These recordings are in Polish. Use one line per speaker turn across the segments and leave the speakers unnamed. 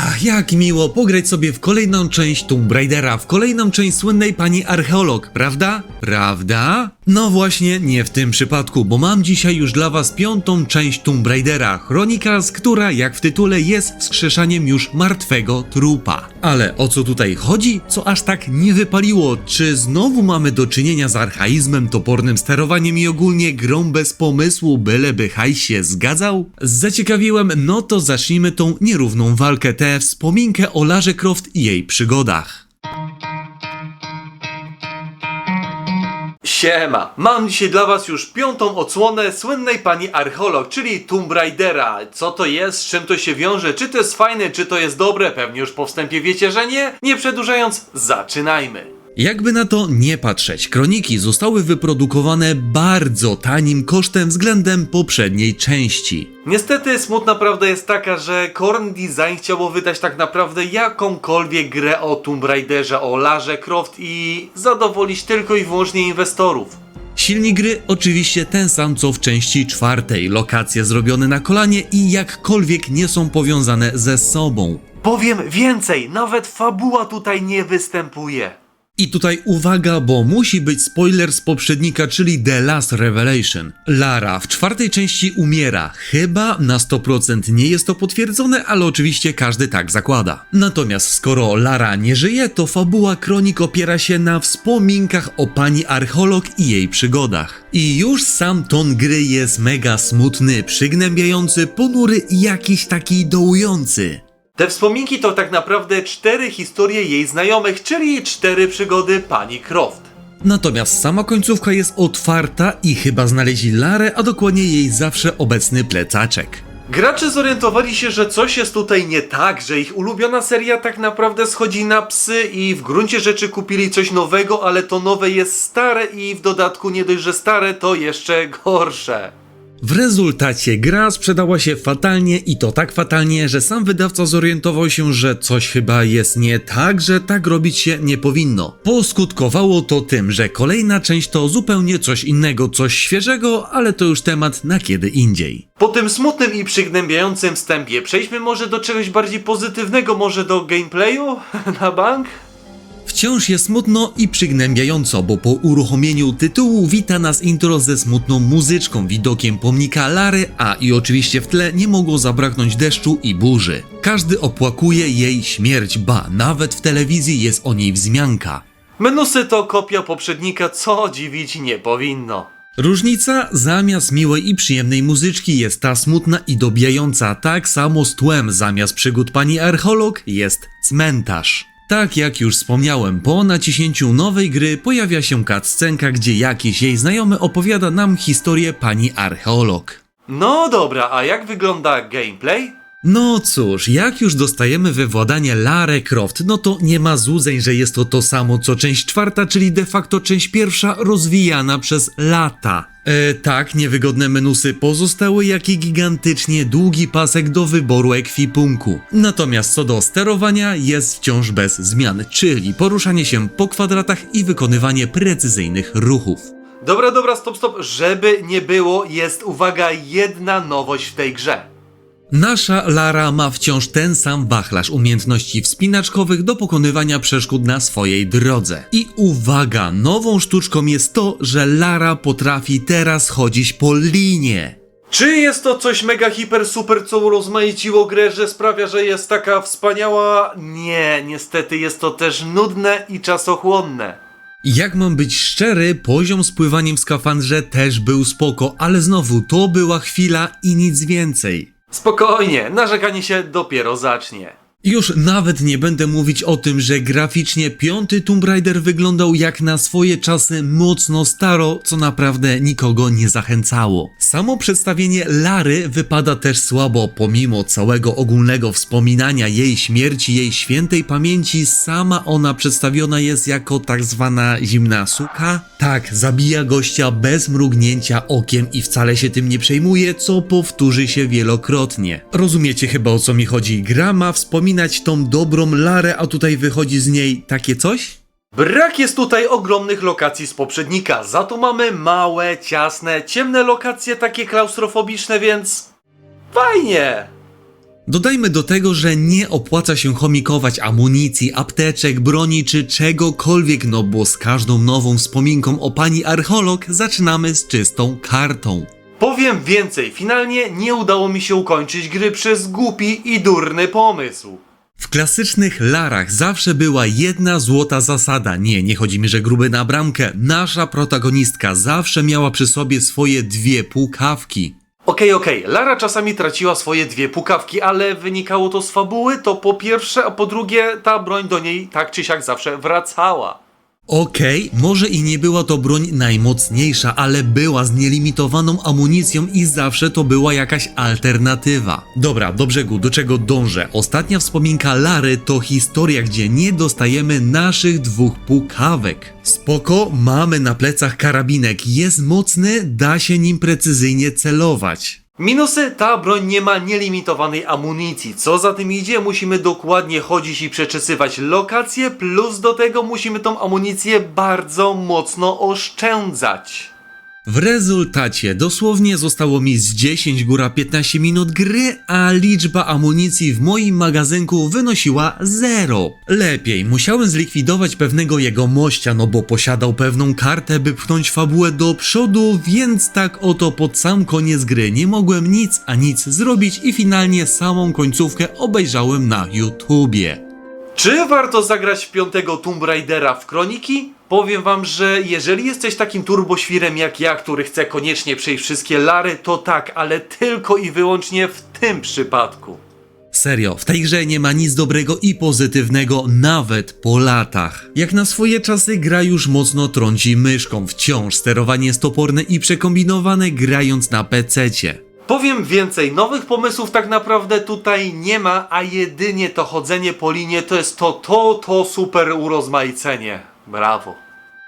Ah. Ach, jak miło pograć sobie w kolejną część Tomb Raidera, w kolejną część słynnej pani archeolog, prawda? Prawda? No właśnie, nie w tym przypadku, bo mam dzisiaj już dla was piątą część Tomb Raidera, Chronicles, która, jak w tytule, jest wskrzeszaniem już martwego trupa. Ale o co tutaj chodzi? Co aż tak nie wypaliło? Czy znowu mamy do czynienia z archaizmem, topornym sterowaniem i ogólnie grą bez pomysłu, byleby hajs się zgadzał? Zaciekawiłem, no to zacznijmy tą nierówną walkę, tę wspominkę o Larze Croft i jej przygodach. Siema, mam dzisiaj dla was już piątą odsłonę słynnej pani archeolog, czyli Tomb Raidera. Co to jest, z czym to się wiąże, czy to jest fajne, czy to jest dobre, pewnie już po wstępie wiecie, że nie. Nie przedłużając, zaczynajmy. Jakby na to nie patrzeć, kroniki zostały wyprodukowane bardzo tanim kosztem względem poprzedniej części. Niestety smutna prawda jest taka, że Korn Design chciało wydać tak naprawdę jakąkolwiek grę o Tomb Raiderze, o Larze Croft i zadowolić tylko i wyłącznie inwestorów. Silnik gry oczywiście ten sam co w części czwartej, lokacje zrobione na kolanie i jakkolwiek nie są powiązane ze sobą. Powiem więcej, nawet fabuła tutaj nie występuje. I tutaj uwaga, bo musi być spoiler z poprzednika, czyli The Last Revelation. Lara w czwartej części umiera. Chyba na 100% nie jest to potwierdzone, ale oczywiście każdy tak zakłada. Natomiast skoro Lara nie żyje, to fabuła kronik opiera się na wspominkach o pani archeolog i jej przygodach. I już sam ton gry jest mega smutny, przygnębiający, ponury i jakiś taki dołujący. Te wspominki to tak naprawdę cztery historie jej znajomych, czyli cztery przygody pani Croft. Natomiast sama końcówka jest otwarta i chyba znaleźli Larę, a dokładnie jej zawsze obecny plecaczek. Gracze zorientowali się, że coś jest tutaj nie tak, że ich ulubiona seria tak naprawdę schodzi na psy i w gruncie rzeczy kupili coś nowego, ale to nowe jest stare i w dodatku nie dość, że stare, to jeszcze gorsze. W rezultacie gra sprzedała się fatalnie i to tak fatalnie, że sam wydawca zorientował się, że coś chyba jest nie tak, że tak robić się nie powinno. Poskutkowało to tym, że kolejna część to zupełnie coś innego, coś świeżego, ale to już temat na kiedy indziej. Po tym smutnym i przygnębiającym wstępie przejdźmy może do czegoś bardziej pozytywnego, może do gameplayu na bank? Wciąż jest smutno i przygnębiająco, bo po uruchomieniu tytułu wita nas intro ze smutną muzyczką, widokiem pomnika Lary, a i oczywiście w tle nie mogło zabraknąć deszczu i burzy. Każdy opłakuje jej śmierć, ba, nawet w telewizji jest o niej wzmianka. Menusy to kopia poprzednika, co dziwić nie powinno. Różnica zamiast miłej i przyjemnej muzyczki jest ta smutna i dobijająca, tak samo z tłem zamiast przygód pani archeolog jest cmentarz. Tak jak już wspomniałem, po naciśnięciu nowej gry pojawia się cutscenka, gdzie jakiś jej znajomy opowiada nam historię pani archeolog. No dobra, a jak wygląda gameplay? No cóż, jak już dostajemy we władanie Larę Croft, no to nie ma złudzeń, że jest to to samo co część czwarta, czyli de facto część pierwsza rozwijana przez lata. E, tak, niewygodne menusy pozostały, jak i gigantycznie długi pasek do wyboru ekwipunku. Natomiast co do sterowania jest wciąż bez zmian, czyli poruszanie się po kwadratach i wykonywanie precyzyjnych ruchów. Dobra, dobra, stop, stop, żeby nie było, jest uwaga, jedna nowość w tej grze. Nasza Lara ma wciąż ten sam wachlarz umiejętności wspinaczkowych do pokonywania przeszkód na swojej drodze. I uwaga, nową sztuczką jest to, że Lara potrafi teraz chodzić po linie. Czy jest to coś mega hiper super, co urozmaiciło grę, że sprawia, że jest taka wspaniała? Nie, niestety jest to też nudne i czasochłonne. Jak mam być szczery, poziom z pływaniem w skafandrze też był spoko, ale znowu to była chwila i nic więcej. Spokojnie, narzekanie się dopiero zacznie. Już nawet nie będę mówić o tym, że graficznie piąty Tomb Raider wyglądał jak na swoje czasy mocno staro, co naprawdę nikogo nie zachęcało. Samo przedstawienie Lary wypada też słabo, pomimo całego ogólnego wspominania jej śmierci, jej świętej pamięci, sama ona przedstawiona jest jako tak zwana zimna suka. Tak, zabija gościa bez mrugnięcia okiem i wcale się tym nie przejmuje, co powtórzy się wielokrotnie. Rozumiecie chyba o co mi chodzi? Gra ma wspominać tą dobrą Larę, a tutaj wychodzi z niej takie coś? Brak jest tutaj ogromnych lokacji z poprzednika, za to mamy małe, ciasne, ciemne lokacje, takie klaustrofobiczne, więc... Fajnie!
Dodajmy do tego, że nie opłaca się chomikować amunicji, apteczek, broni czy czegokolwiek, no bo z każdą nową wspominką o pani archeolog zaczynamy z czystą kartą.
Powiem więcej, finalnie nie udało mi się ukończyć gry przez głupi i durny pomysł.
W klasycznych larach zawsze była jedna złota zasada. Nie, nie chodzi mi, że gruby na bramkę. Nasza protagonistka zawsze miała przy sobie swoje dwie pukawki.
Okej, okej, Lara czasami traciła swoje dwie pukawki, ale wynikało to z fabuły, to po pierwsze, a po drugie ta broń do niej tak czy siak zawsze wracała.
Okej, może i nie była to broń najmocniejsza, ale była z nielimitowaną amunicją i zawsze to była jakaś alternatywa. Dobra, do brzegu, do czego dążę? Ostatnia wspominka Lary to historia, gdzie nie dostajemy naszych dwóch pukawek. Spoko, mamy na plecach karabinek, jest mocny, da się nim precyzyjnie celować.
Minusy, ta broń nie ma nielimitowanej amunicji. Co za tym idzie, musimy dokładnie chodzić i przeczesywać lokacje, plus do tego musimy tą amunicję bardzo mocno oszczędzać.
W rezultacie dosłownie zostało mi z 10 góra 15 minut gry, a liczba amunicji w moim magazynku wynosiła 0. Lepiej, musiałem zlikwidować pewnego jego mościa, no bo posiadał pewną kartę, by pchnąć fabułę do przodu, więc tak oto pod sam koniec gry nie mogłem nic a nic zrobić i finalnie samą końcówkę obejrzałem na YouTubie.
Czy warto zagrać piątego Tomb Raidera w Kroniki? Powiem wam, że jeżeli jesteś takim turboświrem jak ja, który chce koniecznie przejść wszystkie lary, to tak, ale tylko i wyłącznie w tym przypadku.
Serio, w tej grze nie ma nic dobrego i pozytywnego nawet po latach. Jak na swoje czasy gra już mocno trąci myszką, wciąż sterowanie jest toporne i przekombinowane grając na pececie.
Powiem więcej, nowych pomysłów tak naprawdę tutaj nie ma, a jedynie to chodzenie po linie to jest to, to, to super urozmaicenie. Brawo.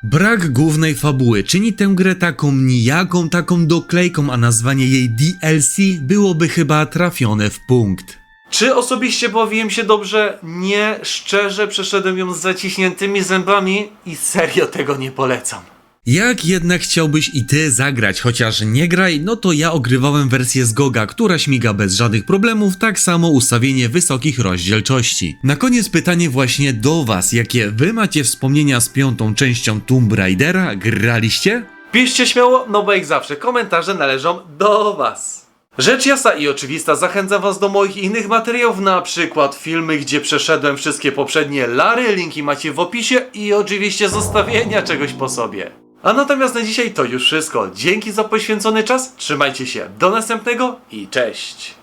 Brak głównej fabuły czyni tę grę taką nijaką, taką doklejką, a nazwanie jej DLC byłoby chyba trafione w punkt.
Czy osobiście bawiłem się dobrze? Nie, szczerze przeszedłem ją z zaciśniętymi zębami i serio tego nie polecam.
Jak jednak chciałbyś i ty zagrać, chociaż nie graj, no to ja ogrywałem wersję z Goga, która śmiga bez żadnych problemów, tak samo ustawienie wysokich rozdzielczości. Na koniec pytanie właśnie do was, jakie wy macie wspomnienia z piątą częścią Tomb Raidera? Graliście?
Piszcie śmiało, no bo jak zawsze komentarze należą do was. Rzecz jasna i oczywista, zachęcam was do moich innych materiałów, na przykład filmy, gdzie przeszedłem wszystkie poprzednie lary, linki macie w opisie i oczywiście zostawienia czegoś po sobie. A natomiast na dzisiaj to już wszystko. Dzięki za poświęcony czas, trzymajcie się, do następnego i cześć!